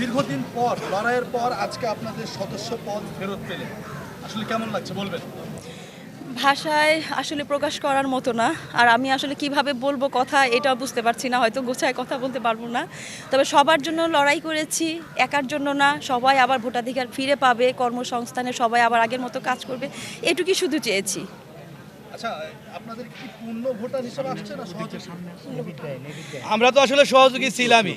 দীর্ঘদিন পর লড়াইয়ের পর আজকে আপনাদের সদস্য পদ ফেরত পেলে আসলে কেমন লাগছে বলবেন? ভাষায় আসলে প্রকাশ করার মতো না আর আমি আসলে কীভাবে বলব কথা এটাও বুঝতে পারছি না হয়তো গোছায় কথা বলতে পারব না। তবে সবার জন্য লড়াই করেছি একার জন্য না সবাই আবার ভোটাধিকার ফিরে পাবে কর্মসংস্থানে সবাই আবার আগের মতো কাজ করবে এটুকুই শুধু চেয়েছি। আচ্ছা আপনাদের কি পূর্ণ ভোটার হিসেবে আসছে না সহজে আমরা তো আসলে সহযোগী ছিলামই।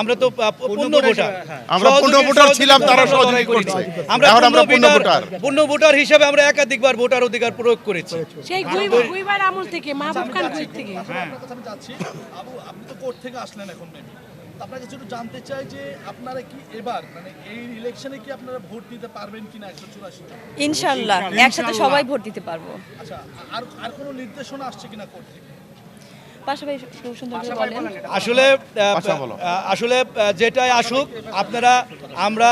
আমরা তো পূর্ণ ভোটার। আমরা পূর্ণ ভোটার ছিলাম, তারা আমরা লড়াই সহযোগী করেছি। আমরা এখন আমরা পূর্ণ ভোটার ভোটার। পূর্ণ ভোটার হিসেবে আমরা একাধিকবার ভোটার অধিকার প্রয়োগ করেছি। সেই গুই গুইবার আমল থেকে মাহবুব খান গুই থেকে। আপনার আমি যাচ্ছি। আবু আপনি তো কোর্ট থেকে আসলেন এখন মেবি আপনার কাছে একটু জানতে চাই যে আপনারা কি এবার মানে এই ইলেকশনে কি আপনারা ভোট দিতে পারবেন কিনা একশো চুরাশি ইনশাল্লাহ একসাথে সবাই ভোট দিতে পারব। আচ্ছা আর আর কোনো নির্দেশনা আসছে কিনা কোর্ট থেকে পাশাপাশি একটু সুন্দর করে বলেন আসলে আচ্ছা, আসলে যেটাই আসুক আপনারা আমরা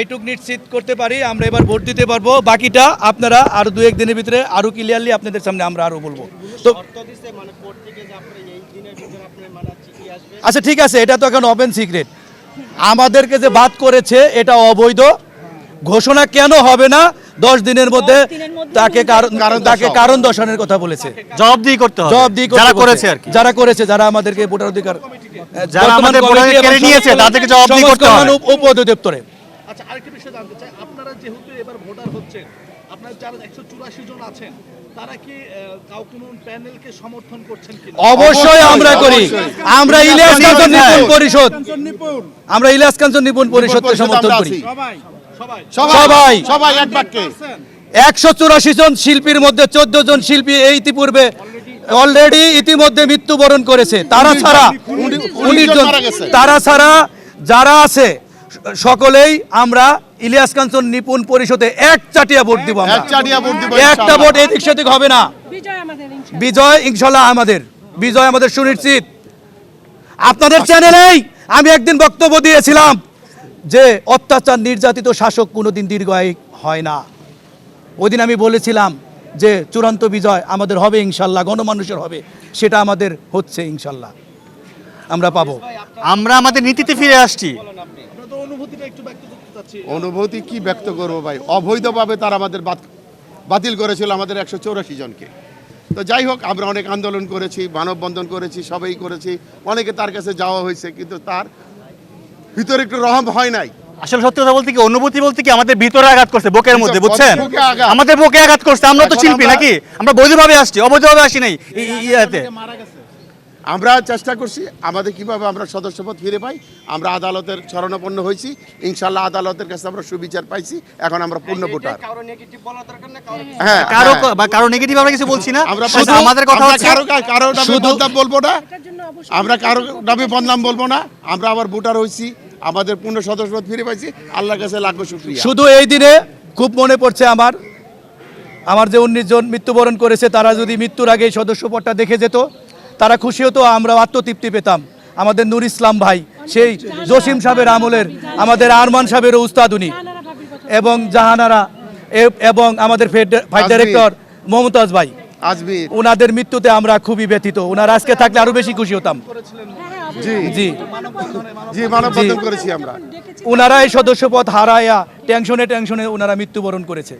এইটুক নিশ্চিত করতে পারি আমরা এবার ভোট দিতে পারব। বাকিটা আপনারা আরও দু এক দিনের ভিতরে আরও ক্লিয়ারলি আপনাদের সামনে আমরা আরও বলব। তো আচ্ছা ঠিক আছে এটা তো এখন ওপেন সিক্রেট আমাদেরকে যে বাদ করেছে এটা অবৈধ। ঘোষণা কেন হবে না? দশ দিনের মধ্যে তাকে কারণ তাকে কারণ দর্শানোর কথা বলেছে। জবাবদিহি করতে হবে। জবাবদিহি যারা করেছে আর যারা করেছে যারা আমাদেরকে ভোটার অধিকার যারা আমাদের ভোটার কেড়ে নিয়েছে, তাদেরকে জবাবদিহি করতে হবে। উপ- উপ অধিদপ্তরে। আচ্ছা আরেকটা বিষয় জানতে চাই। আপনারা যেহেতু এবার ভোটার হচ্ছেন আপনারা যারা একশো চুরাশি জন আছেন তারা কি কোনো প্যানেলকে সমর্থন করছেন কিনা? অবশ্যই আমরা করি। আমরা ইলিয়াস কাঞ্চন নিপুণ পরিষদ। আমরা ইলিয়াস কাঞ্চন নিপুণ পরিষদকে সমর্থন করি। সবাই। সবাই। সবাই। সবাই। এক বাক্যে। একশো চুরাশি জন শিল্পীর মধ্যে চোদ্দ জন শিল্পী এই ইতিপূর্বে অলরেডি ইতিমধ্যে মৃত্যুবরণ করেছে। তারা ছাড়া উনিশ জন। তারা ছাড়া যারা আছে সকলেই আমরা ইলিয়াস কাঞ্চন নিপুণ পরিষদে এক চাটিয়া ভোট দিব একটা ভোট এদিক সেদিক হবে না। বিজয় আমাদের ইনশাআল্লাহ। বিজয় ইনশাল্লাহ আমাদের। বিজয় আমাদের সুনিশ্চিত। আপনাদের চ্যানেলেই আমি একদিন বক্তব্য দিয়েছিলাম। যে অত্যাচার নির্যাতিত শাসক কোনোদিন দীর্ঘায়ী হয় না। ওই দিন আমি বলেছিলাম যে চূড়ান্ত বিজয় আমাদের হবে ইনশাল্লাহ গণমানুষের হবে সেটা আমাদের হচ্ছে ইনশাল্লাহ। আমরা পাবো। আমরা আমাদের নীতিতে ফিরে আসছি। আপনাদের অনুভূতিটা একটু ব্যক্ত করতে চাচ্ছি অনুভূতি কি ব্যক্ত করব ভাই? অবৈধভাবে তারা আমাদের বাতিল করেছিল আমাদের একশো চৌরাশি জনকে। তো যাই হোক আমরা অনেক আন্দোলন করেছি মানববন্ধন করেছি সবাই করেছি। অনেকে তার কাছে যাওয়া হয়েছে কিন্তু তার ভিতরে একটু রহম হয় নাই। আসলে সত্যি কথা বলতে কি অনুভূতি বলতে কি আমাদের ভিতরে আঘাত করছে বুকের মধ্যে বুঝছেন? আমাদের বুকে আঘাত করছে আমরা তো শিল্পী নাকি? আমরা বৈধভাবে আসছি অবৈধভাবে আসি নাই ইয়াতে। আমরা চেষ্টা করছি আমাদের কীভাবে আমরা সদস্যপদ ফিরে পাই আমরা আদালতের শরণাপন্ন হয়েছি ইনশাল্লাহ আদালতের কাছে আমরা সুবিচার পাইছি এখন আমরা পূর্ণ ভোটার। হ্যাঁ কারও হ্যাঁ। বা কারও নেগেটিভ আমরা কিছু বলছি না আমরা শুধু শুধু আমাদের কথা হচ্ছে কারও কারও নামে বদনাম বলব না। আমরা কারও নামে বদনাম বলব না। আমরা আবার ভোটার হয়েছি আমাদের পূর্ণ সদস্যপদ ফিরে পাইছি। আল্লাহর কাছে লাখো শুক্রিয়া। শুধু এই দিনে খুব মনে পড়ছে আমার আমার যে উনিশ জন মৃত্যুবরণ করেছে তারা যদি মৃত্যুর আগে এই সদস্যপদটা দেখে যেত তারা খুশি হতো আমরা আত্মতৃপ্তি পেতাম। আমাদের নূর ইসলাম ভাই সেই জসিম সাহেবের আমলের আমাদের আরমান সাহেবের উস্তাদ উনি। এবং জাহানারা এবং আমাদের ফাইট ডাইরেক্টর মমতাজ ভাই। ওনাদের মৃত্যুতে আমরা খুবই ব্যথিত। ওনারা আজকে থাকলে আরও বেশি খুশি হতাম। জি। জি। জি করেছি আমরা। ওনারা এই সদস্যপদ হারায়া টেনশনে টেনশনে ওনারা মৃত্যুবরণ করেছে।